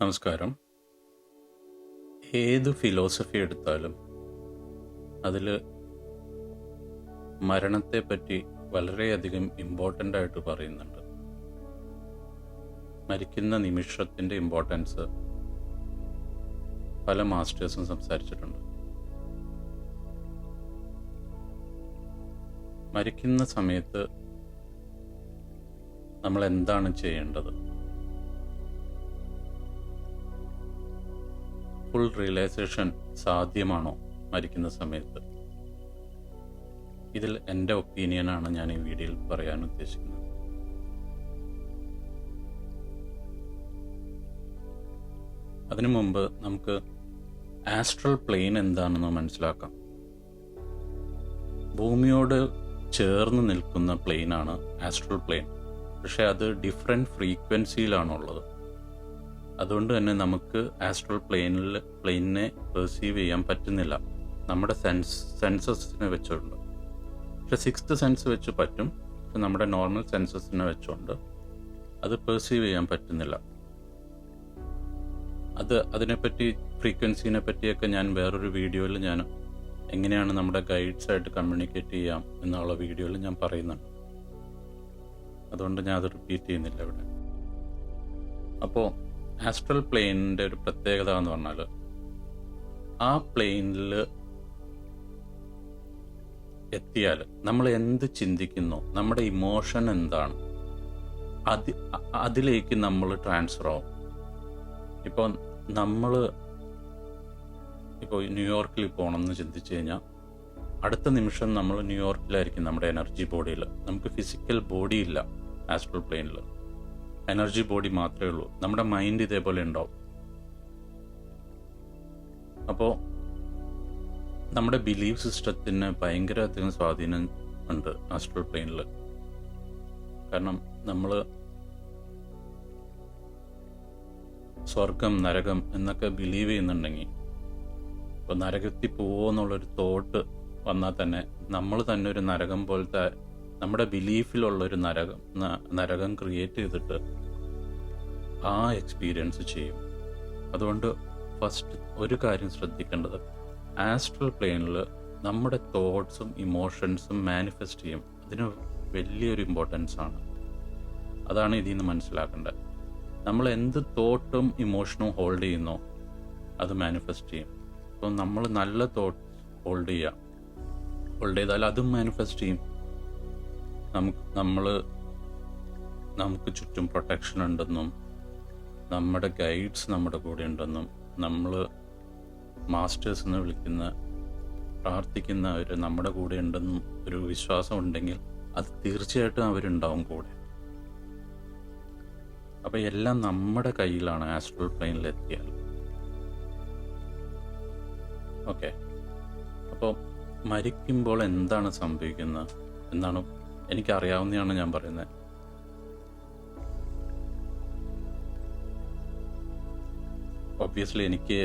നമസ്കാരം. ഏത് ഫിലോസഫി എടുത്താലും അതിൽ മരണത്തെ പറ്റി വളരെയധികം ഇമ്പോർട്ടന്റ് ആയിട്ട് പറയുന്നുണ്ട്. മരിക്കുന്ന നിമിഷത്തിന്റെ ഇമ്പോർട്ടൻസ് പല മാസ്റ്റേഴ്സും സംസാരിച്ചിട്ടുണ്ട്. മരിക്കുന്ന സമയത്ത് നമ്മൾ എന്താണ് ചെയ്യേണ്ടത്? ഫുൾ റിയലൈസേഷൻ സാധ്യമാണോ മരിക്കുന്ന സമയത്ത്? ഇതിൽ എന്റെ ഒപ്പീനിയനാണ് ഞാൻ ഈ വീഡിയോയിൽ പറയാൻ ഉദ്ദേശിക്കുന്നത്. അതിനു മുമ്പ് നമുക്ക് ആസ്ട്രൽ പ്ലെയിൻ എന്താണെന്ന് മനസ്സിലാക്കാം. ഭൂമിയോട് ചേർന്ന് നിൽക്കുന്ന പ്ലെയിനാണ് ആസ്ട്രൽ പ്ലെയിൻ പക്ഷേ അത് ഡിഫറെന്റ് ഫ്രീക്വൻസിയിലാണുള്ളത് അതുകൊണ്ട് തന്നെ നമുക്ക് ആസ്ട്രൽ പ്ലെയിനിൽ പ്ലെയിനിനെ പെർസീവ് ചെയ്യാൻ പറ്റുന്നില്ല. നമ്മുടെ സെൻസ് സെൻസസിനെ വെച്ചുകൊണ്ട്. പക്ഷെ സിക്സ്ത് സെൻസ് വെച്ച് പറ്റും. പക്ഷെ നമ്മുടെ നോർമൽ സെൻസസിനെ വെച്ചുകൊണ്ട് അത് പെർസീവ് ചെയ്യാൻ പറ്റുന്നില്ല. അത് അതിനെപ്പറ്റി ഫ്രീക്വൻസിനെ പറ്റിയൊക്കെ ഞാൻ വേറൊരു വീഡിയോയിൽ ഞാൻ എങ്ങനെയാണ് നമ്മുടെ ഗൈഡ്സായിട്ട് കമ്മ്യൂണിക്കേറ്റ് ചെയ്യാം എന്നുള്ള വീഡിയോയിൽ ഞാൻ പറയുന്നുണ്ട്. അതുകൊണ്ട് ഞാൻ അത് റിപ്പീറ്റ് ചെയ്യുന്നില്ല ഇവിടെ. അപ്പോൾ ആസ്ട്രൽ പ്ലെയിനിന്റെ ഒരു പ്രത്യേകത എന്ന് പറഞ്ഞാൽ ആ പ്ലെയിനിൽ എത്തിയാൽ നമ്മൾ എന്ത് ചിന്തിക്കുന്നു? നമ്മുടെ ഇമോഷൻ എന്താണ്? അതി അതിലേക്ക് നമ്മൾ ട്രാൻസ്ഫർ ആവും. ഇപ്പോൾ നമ്മൾ ഇപ്പോൾ ന്യൂയോർക്കിൽ പോകണമെന്ന് ചിന്തിച്ചു കഴിഞ്ഞാൽ അടുത്ത നിമിഷം നമ്മൾ ന്യൂയോർക്കിലായിരിക്കും നമ്മുടെ എനർജി ബോഡിയിൽ നമുക്ക് ഫിസിക്കൽ ബോഡി ഇല്ല ആസ്ട്രൽ പ്ലെയിനിൽ എനർജി ബോഡി മാത്രമേ ഉള്ളൂ. നമ്മുടെ മൈൻഡ് ഇതേപോലെ ഉണ്ടാവും. അപ്പോൾ നമ്മുടെ ബിലീഫ് സിസ്റ്റത്തിന് ഭയങ്കര അധികം സ്വാധീനം ഉണ്ട് ആസ്ട്രൽ പ്ലെയിനിൽ കാരണം നമ്മൾ സ്വർഗം നരകം എന്നൊക്കെ ബിലീവ് ചെയ്യുന്നുണ്ടെങ്കിൽ ഇപ്പോൾ നരകത്തിൽ പോവോന്നുള്ളൊരു തോട്ട് വന്നാൽ തന്നെ നമ്മൾ തന്നെ ഒരു നരകം പോലത്തെ നമ്മുടെ ബിലീഫിലുള്ളൊരു നരകം നരകം ക്രിയേറ്റ് ചെയ്തിട്ട് ആ എക്സ്പീരിയൻസ് ചെയ്യും. അതുകൊണ്ട് ഫസ്റ്റ് ഒരു കാര്യം ശ്രദ്ധിക്കേണ്ടത് ആസ്ട്രൽ പ്ലെയിനിൽ നമ്മുടെ തോട്ട്സും ഇമോഷൻസും മാനിഫെസ്റ്റ് ചെയ്യും. അതിന് വലിയൊരു ഇമ്പോർട്ടൻസ് ആണ്. അതാണ് ഇതിൽ നിന്ന് മനസ്സിലാക്കേണ്ടത്. നമ്മൾ എന്ത് തോട്ടും ഇമോഷനും ഹോൾഡ് ചെയ്യുന്നോ അത് മാനിഫെസ്റ്റ് ചെയ്യും. അപ്പോൾ നമ്മൾ നല്ല തോട്ട് ഹോൾഡ് ചെയ്യുക ഹോൾഡ് ചെയ്താൽ അതും മാനിഫെസ്റ്റ് ചെയ്യും. നമുക്ക് നമ്മൾ നമുക്ക് ചുറ്റും പ്രൊട്ടക്ഷൻ ഉണ്ടെന്നും നമ്മുടെ ഗൈഡ്സ് നമ്മുടെ കൂടെ ഉണ്ടെന്നും നമ്മൾ മാസ്റ്റേഴ്സ് എന്ന് വിളിക്കുന്ന പ്രാർത്ഥിക്കുന്ന അവർ നമ്മുടെ കൂടെ ഉണ്ടെന്നും ഒരു വിശ്വാസം ഉണ്ടെങ്കിൽ അത് തീർച്ചയായിട്ടും അവരുണ്ടാവും കൂടെ. അപ്പോൾ എല്ലാം നമ്മുടെ കയ്യിലാണ് ആസ്ട്രൽ പ്ലെയിനിൽ എത്തിയാൽ. ഓക്കെ അപ്പോൾ മരിക്കുമ്പോൾ എന്താണ് സംഭവിക്കുന്നത്? എന്നാണ് എനിക്കറിയാവുന്നതാണ് ഞാൻ പറയുന്നത്. ഒബ്വിയസ്ലി എനിക്ക്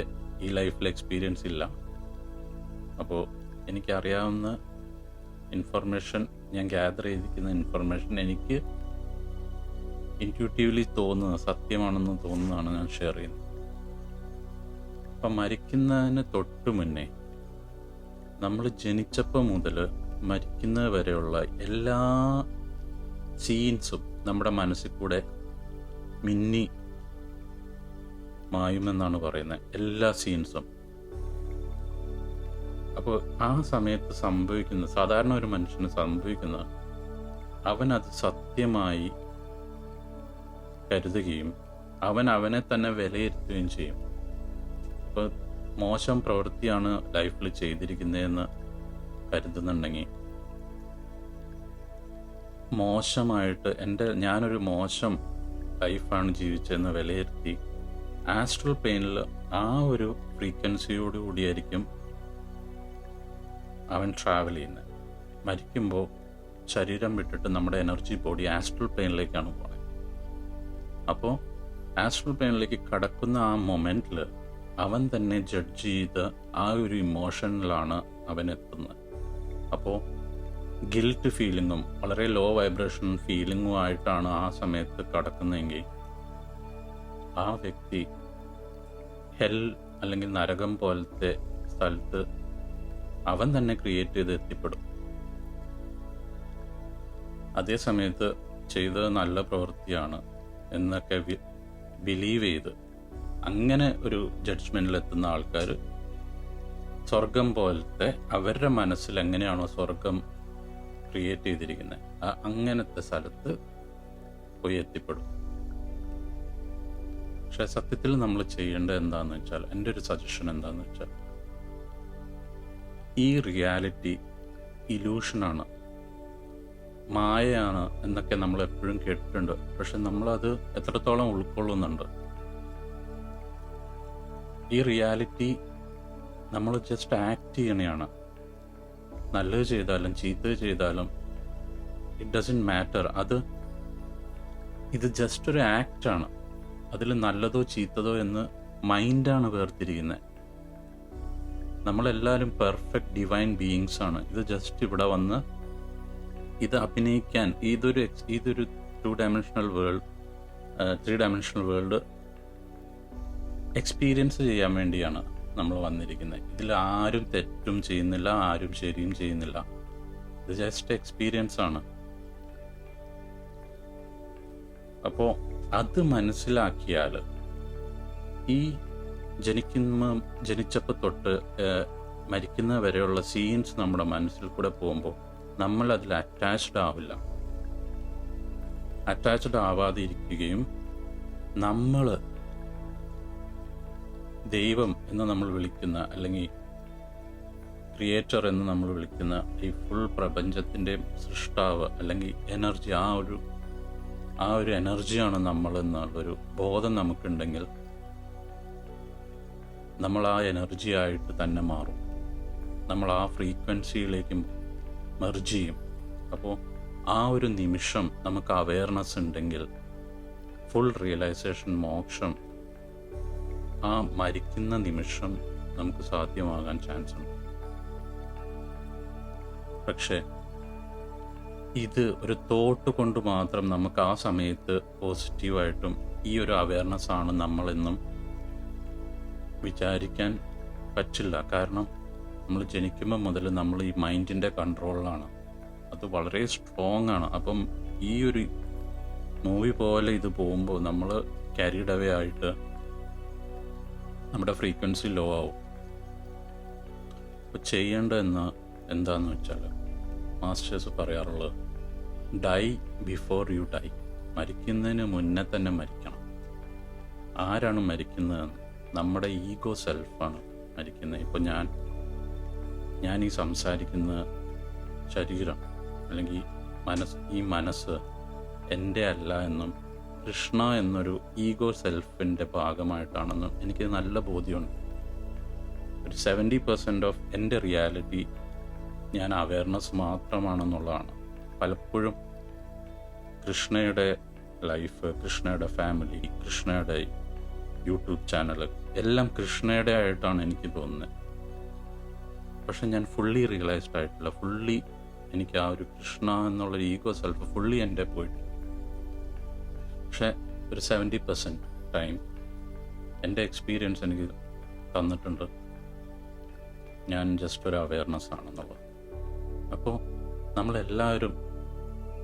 ഈ ലൈഫിൽ എക്സ്പീരിയൻസ് ഇല്ല. അപ്പോൾ എനിക്കറിയാവുന്ന ഇൻഫർമേഷൻ ഞാൻ ഗ്യാദർ ചെയ്തിരിക്കുന്ന ഇൻഫർമേഷൻ എനിക്ക് ഇന്റ്യൂട്ടീവ്ലി തോന്നുന്ന സത്യമാണെന്ന് തോന്നുന്നതാണ് ഞാൻ ഷെയർ ചെയ്യുന്നത്. അപ്പം മരിക്കുന്നതിന് തൊട്ട് മുന്നേ നമ്മൾ ജനിച്ചപ്പോൾ മുതൽ മരിക്കുന്നത് വരെയുള്ള എല്ലാ സീൻസും നമ്മുടെ മനസ്സിൽ കൂടെ മിന്നി മായുമെന്നാണ് പറയുന്നത് എല്ലാ സീൻസും. അപ്പോൾ ആ സമയത്ത് സംഭവിക്കുന്ന സാധാരണ ഒരു മനുഷ്യന് സംഭവിക്കുന്ന അവൻ അത് സത്യമായി കരുതുകയും അവൻ അവനെ തന്നെ വിലയിരുത്തുകയും ചെയ്യും. അപ്പോൾ മോശം പ്രവൃത്തിയാണ് ലൈഫിൽ ചെയ്തിരിക്കുന്നതെന്ന് കരുതുന്നുണ്ടെങ്കിൽ മോശമായിട്ട് എന്റെ ഞാനൊരു മോശം ലൈഫാണ് ജീവിച്ചതെന്ന് വിലയിരുത്തി ആസ്ട്രൽ പെയിനിൽ ആ ഒരു ഫ്രീക്വൻസിയോട് കൂടിയായിരിക്കും അവൻ ട്രാവൽ ചെയ്യുന്നത്. മരിക്കുമ്പോൾ ശരീരം വിട്ടിട്ട് നമ്മുടെ എനർജി ബോഡി ആസ്ട്രൽ പ്ലെയിനിലേക്കാണ് പോകുന്നത് അപ്പോൾ ആസ്ട്രൽ പ്ലെയിനിലേക്ക് കടക്കുന്ന ആ മൊമെന്റിൽ അവൻ തന്നെ ജഡ്ജ് ചെയ്ത് ആ ഒരു ഇമോഷനിലാണ് അവൻ എത്തുന്നത്. അപ്പോൾ ഗിൽറ്റ് ഫീലിങ്ങും വളരെ ലോ വൈബ്രേഷൻ ഫീലിങ്ങും ആയിട്ടാണ് ആ സമയത്ത് കടക്കുന്നതെങ്കിൽ ആ വ്യക്തി ഹെൽ അല്ലെങ്കിൽ നരകം പോലത്തെ സ്ഥലത്ത് അവൻ തന്നെ ക്രിയേറ്റ് ചെയ്ത് എത്തിപ്പെടും. അതേ സമയത്ത് ചെയ്തത് നല്ല പ്രവൃത്തിയാണ് എന്നൊക്കെ ബിലീവ് ചെയ്ത് അങ്ങനെ ഒരു ജഡ്ജ്മെന്റിൽ എത്തുന്ന ആൾക്കാർ സ്വർഗം പോലത്തെ അവരുടെ മനസ്സിൽ എങ്ങനെയാണോ സ്വർഗം ക്രിയേറ്റ് ചെയ്തിരിക്കുന്നത് അങ്ങനത്തെ സ്ഥലത്ത് പോയി എത്തിപ്പെടും. പക്ഷെ സത്യത്തിൽ നമ്മൾ ചെയ്യേണ്ടത് എന്താണെന്ന് വെച്ചാൽ എന്റെ ഒരു സജഷൻ എന്താണെന്ന് വെച്ചാൽ ഈ റിയാലിറ്റി ഇലൂഷനാണ് മായയാണ് എന്നൊക്കെ നമ്മൾ എപ്പോഴും കേട്ടിട്ടുണ്ട്. പക്ഷെ നമ്മളത് എത്രത്തോളം ഉൾക്കൊള്ളുന്നുണ്ട്? ഈ റിയാലിറ്റി നമ്മൾ ജസ്റ്റ് ആക്ട് ചെയ്യണയാണ്. നല്ലത് ചെയ്താലും ചീത്ത ചെയ്താലും ഇറ്റ് ഡസൻ മാറ്റർ അത് ഇത് ജസ്റ്റ് ഒരു ആക്റ്റാണ് അതിൽ നല്ലതോ ചീത്തതോ എന്ന് മൈൻഡാണ് വേർതിരിക്കുന്നത് നമ്മളെല്ലാവരും പെർഫെക്റ്റ് ഡിവൈൻ ബീയിങ്സ് ആണ്. ഇത് ജസ്റ്റ് ഇവിടെ വന്ന് ഇത് അഭിനയിക്കാൻ ഇതൊരു എക്സ് ഇതൊരു two dimensional world three dimensional world experience ചെയ്യാൻ വേണ്ടിയാണ് നമ്മൾ വന്നിരിക്കുന്നത് ഇതിൽ ആരും തെറ്റും ചെയ്യുന്നില്ല ആരും ശരിയും ചെയ്യുന്നില്ല. ഇത് ജസ്റ്റ് എക്സ്പീരിയൻസ് ആണ്. അപ്പോൾ അത് മനസ്സിലാക്കിയാൽ ഈ ജനിക്കുന്ന ജനിച്ചപ്പോൾ തൊട്ട് മരിക്കുന്ന വരെയുള്ള സീൻസ് നമ്മുടെ മനസ്സിൽ കൂടെ പോകുമ്പോൾ നമ്മൾ അതിൽ അറ്റാച്ച്ഡ് ആവില്ല. അറ്റാച്ച്ഡ് ആവാതെ ഇരിക്കുകയും നമ്മൾ ദൈവം എന്ന് നമ്മൾ വിളിക്കുന്ന അല്ലെങ്കിൽ ക്രിയേറ്റർ എന്ന് നമ്മൾ വിളിക്കുന്ന ഈ ഫുൾ പ്രപഞ്ചത്തിന്റെ സൃഷ്ടാവ് അല്ലെങ്കിൽ എനർജി ആ ഒരു ആ ഒരു എനർജിയാണ് നമ്മൾ എന്നുള്ളൊരു ബോധം നമുക്കുണ്ടെങ്കിൽ നമ്മൾ ആ എനർജി ആയിട്ട് തന്നെ മാറും. നമ്മൾ ആ ഫ്രീക്വൻസിയിലേക്ക് മെർജ് ചെയ്യും. അപ്പോൾ ആ ഒരു നിമിഷം നമുക്ക് അവയർനെസ് ഉണ്ടെങ്കിൽ ഫുൾ റിയലൈസേഷൻ മോക്ഷം ആ മരിക്കുന്ന നിമിഷം നമുക്ക് സാധ്യമാകാൻ ചാൻസ് ഉണ്ട്. പക്ഷേ ഇത് ഒരു തോട്ട് കൊണ്ട് മാത്രം നമുക്ക് ആ സമയത്ത് പോസിറ്റീവായിട്ടും ഈ ഒരു അവയർനെസ് ആണ് നമ്മളെന്നും വിചാരിക്കാൻ പറ്റില്ല. കാരണം നമ്മൾ ജനിക്കുമ്പോൾ മുതൽ നമ്മൾ ഈ മൈൻഡിന്റെ കൺട്രോളിലാണ് അത് വളരെ സ്ട്രോങ് ആണ്. അപ്പം ഈ ഒരു മൂവി പോലെ ഇത് പോകുമ്പോൾ നമ്മൾ ക്യാരിഡ് അവേ ആയിട്ട് നമ്മുടെ ഫ്രീക്വൻസി ലോ ആവും. അപ്പോൾ ചെയ്യേണ്ടതെന്ന് എന്താണെന്ന് വെച്ചാൽ മാസ്റ്റേഴ്സ് പറയാറുള്ളത് ഡൈ ബിഫോർ യു ഡൈ. മരിക്കുന്നതിന് മുന്നേ തന്നെ മരിക്കണം. ആരാണ് മരിക്കുന്നതെന്ന്? നമ്മുടെ ഈഗോ സെൽഫാണ് മരിക്കുന്നത്. ഇപ്പോൾ ഞാൻ ഞാൻ ഈ സംസാരിക്കുന്ന ശരീരം അല്ലെങ്കിൽ മനസ്സ് ഈ മനസ്സ് എന്റെ അല്ല എന്നും കൃഷ്ണ എന്നൊരു ഈഗോ സെൽഫിന്റെ ഭാഗമായിട്ടാണെന്നും എനിക്ക് നല്ല ബോധ്യമുണ്ട്. ഒരു സെവന്റി പെർസെന്റ് ഓഫ് എന്റെ റിയാലിറ്റി ഞാൻ അവയർനെസ് മാത്രമാണെന്നുള്ളതാണ്. പലപ്പോഴും കൃഷ്ണയുടെ ലൈഫ് കൃഷ്ണയുടെ ഫാമിലി കൃഷ്ണയുടെ യൂട്യൂബ് ചാനൽ എല്ലാം കൃഷ്ണയുടെ ആയിട്ടാണ് എനിക്ക് തോന്നുന്നത് പക്ഷെ ഞാൻ ഫുള്ളി റിയലൈസ്ഡ് ആയിട്ടില്ല. ഫുള്ളി എനിക്ക് ആ ഒരു കൃഷ്ണ എന്നുള്ള ഈഗോ സെൽഫ് ഫുള്ളി എന്റെ പോയിട്ട് പക്ഷെ ഒരു സെവന്റി പെർസെന്റ് ടൈം എന്റെ എക്സ്പീരിയൻസ് എനിക്ക് തന്നിട്ടുണ്ട്. ഞാൻ ജസ്റ്റ് ഒരു അവയർനെസ് ആണെന്നുള്ളത്. അപ്പോൾ നമ്മളെല്ലാവരും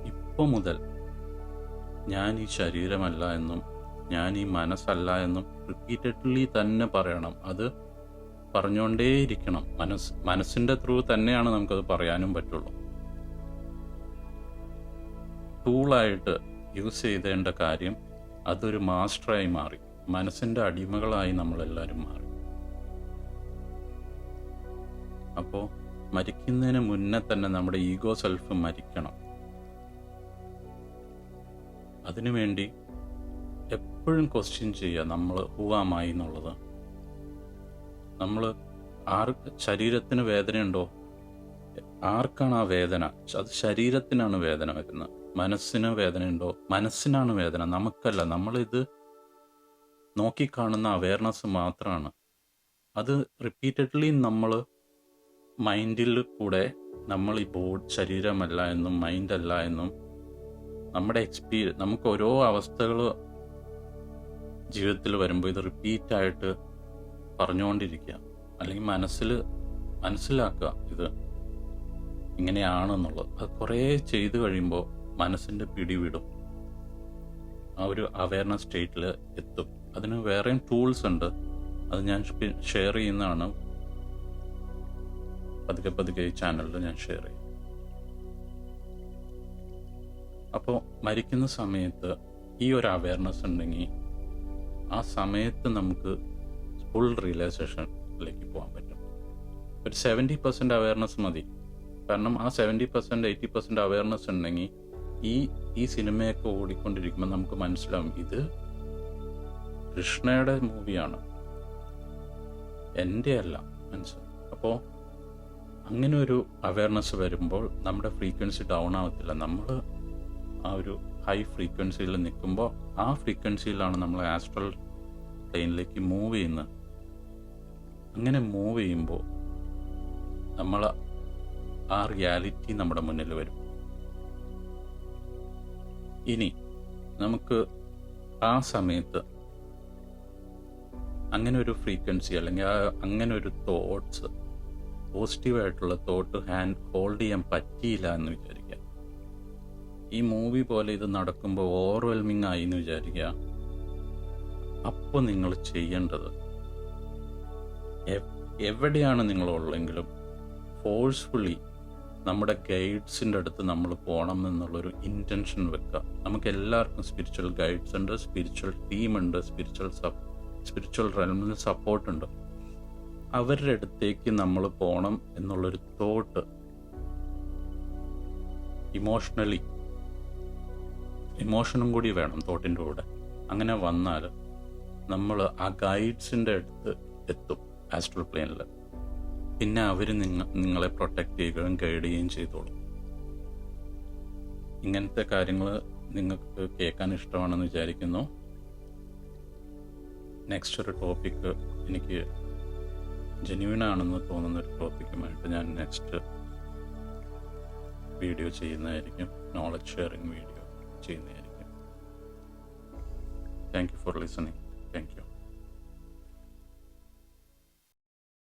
ഇപ്പം മുതൽ ഞാൻ ഈ ശരീരമല്ല എന്നും ഞാൻ ഈ മനസ്സല്ല എന്നും റിപ്പീറ്റഡ്ലി തന്നെ പറയണം. അത് പറഞ്ഞുകൊണ്ടേയിരിക്കണം മനസ്സ് മനസ്സിന്റെ ത്രൂ തന്നെയാണ് നമുക്കത് പറയാനും പറ്റുള്ളൂ. ടൂളായിട്ട് യൂസ് ചെയ്തേണ്ട കാര്യം അതൊരു മാസ്റ്ററായി മാറി. മനസ്സിന്റെ അടിമകളായി നമ്മളെല്ലാവരും മാറി. അപ്പോൾ മരിക്കുന്നതിന് മുന്നേ തന്നെ നമ്മുടെ ഈഗോ സെൽഫ് മരിക്കണം. അതിനുവേണ്ടി എപ്പോഴും ക്വസ്റ്റ്യൻ ചെയ്യുക നമ്മൾ ഹൂവാമായി എന്നുള്ളത്. നമ്മൾ ആർക്ക് ശരീരത്തിന് വേദനയുണ്ടോ? ആർക്കാണ് ആ വേദന? അത് ശരീരത്തിനാണ് വേദന വരുന്നത് മനസ്സിന് വേദനയുണ്ടോ? മനസ്സിനാണ് വേദന. നമുക്കല്ല. നമ്മളിത് നോക്കിക്കാണുന്ന അവയർനെസ് മാത്രമാണ് അത് റിപ്പീറ്റഡ്ലി നമ്മൾ മൈൻഡിൽ കൂടെ നമ്മൾ ഈ ബോഡ് ശരീരമല്ല എന്നും മൈൻഡ് അല്ല എന്നും നമ്മുടെ എക്സ്പീരിയൻസ് നമുക്ക് ഓരോ അവസ്ഥകൾ ജീവിതത്തിൽ വരുമ്പോൾ ഇത് റിപ്പീറ്റായിട്ട് പറഞ്ഞുകൊണ്ടിരിക്കുക. അല്ലെങ്കിൽ മനസ്സിൽ മനസ്സിലാക്കുക ഇത് ഇങ്ങനെയാണെന്നുള്ളത്. അത് കുറേ ചെയ്തു കഴിയുമ്പോൾ മനസ്സിന്റെ പിടിവിടും. ആ ഒരു അവയർനെസ് സ്റ്റേറ്റിൽ എത്തും. അതിന് വേറെയും ടൂൾസ് ഉണ്ട്. അത് ഞാൻ ഷെയർ ചെയ്യുന്നതാണ്. പതുക്കെ പതുക്കെ ഈ ചാനലിൽ ഞാൻ ഷെയർ ചെയ്യും. അപ്പോൾ മരിക്കുന്ന സമയത്ത് ഈ ഒരു അവയർനെസ് ഉണ്ടെങ്കിൽ ആ സമയത്ത് നമുക്ക് ഫുൾ റിയലൈസേഷനിലേക്ക് പോകാൻ പറ്റും. ഒരു സെവന്റി പെർസെന്റ് അവയർനെസ് മതി. കാരണം ആ seventy percent eighty percent awareness ഉണ്ടെങ്കിൽ ഈ ഈ സിനിമയൊക്കെ ഓടിക്കൊണ്ടിരിക്കുമ്പോൾ നമുക്ക് മനസ്സിലാവും ഇത് കൃഷ്ണയുടെ മൂവിയാണ് എന്റെ അല്ല മനസ്സിലാവും അപ്പോൾ അങ്ങനെ ഒരു അവയർനെസ് വരുമ്പോൾ നമ്മുടെ ഫ്രീക്വൻസി ഡൗൺ ആവത്തില്ല. നമ്മൾ ആ ഒരു ഹൈ ഫ്രീക്വൻസിയിൽ നിൽക്കുമ്പോൾ ആ ഫ്രീക്വൻസിയിലാണ് നമ്മൾ ആസ്ട്രൽ പ്ലെയിനിലേക്ക് മൂവ് ചെയ്യുന്നത് അങ്ങനെ മൂവ് ചെയ്യുമ്പോൾ നമ്മൾ ആ റിയാലിറ്റി നമ്മുടെ മുന്നിൽ വരും. ഇനി നമുക്ക് ആ സമയത്ത് അങ്ങനെ ഒരു ഫ്രീക്വൻസി അല്ലെങ്കിൽ ആ അങ്ങനെ ഒരു തോട്ട്സ് പോസിറ്റീവായിട്ടുള്ള തോട്ട് ഹാൻഡ് ഹോൾഡ് ചെയ്യാൻ പറ്റിയില്ല എന്ന് വിചാരിക്കുക. ഈ മൂവി പോലെ ഇത് നടക്കുമ്പോൾ ഓവർവെൽമിങ് ആയി എന്ന് വിചാരിക്കുക. അപ്പോൾ നിങ്ങൾ ചെയ്യേണ്ടത് എവ്- എവിടെയാണ് നിങ്ങളുള്ളെങ്കിലും ഫോഴ്സ്ഫുള്ളി നമ്മുടെ ഗൈഡ്സിന്റെ അടുത്ത് നമ്മൾ പോകണം എന്നുള്ളൊരു ഇന്റൻഷൻ വെക്കുക. നമുക്ക് എല്ലാവർക്കും സ്പിരിച്വൽ ഗൈഡ്സ് ഉണ്ട് സ്പിരിച്വൽ ടീമുണ്ട് സ്പിരിച്വൽ സപ്പ് സ്പിരിച്വൽ റെൽമിന് സപ്പോർട്ടുണ്ട് അവരുടെ അടുത്തേക്ക് നമ്മൾ പോകണം എന്നുള്ളൊരു തോട്ട് ഇമോഷണലി ഇമോഷനും കൂടി വേണം തോട്ടിന്റെ കൂടെ. അങ്ങനെ വന്നാൽ നമ്മൾ ആ ഗൈഡ്സിന്റെ അടുത്ത് എത്തും ആസ്ട്രൽ പ്ലെയിനിൽ പിന്നെ അവർ നിങ്ങ നിങ്ങളെ പ്രൊട്ടക്റ്റ് ചെയ്യുകയും ഗൈഡ് ചെയ്യുകയും ചെയ്തോളും. ഇങ്ങനത്തെ കാര്യങ്ങൾ നിങ്ങൾക്ക് കേൾക്കാൻ ഇഷ്ടമാണെന്ന് വിചാരിക്കുന്നു. നെക്സ്റ്റ് ഒരു ടോപ്പിക്ക് എനിക്ക് ജെന്യൂൻ ആണെന്ന് തോന്നുന്ന ഒരു ടോപ്പിക്കുമായിട്ട് ഞാൻ നെക്സ്റ്റ് വീഡിയോ ചെയ്യുന്നതായിരിക്കും. നോളജ് ഷെയറിങ് വീഡിയോ ചെയ്യുന്നതായിരിക്കും. Thank you for listening thank you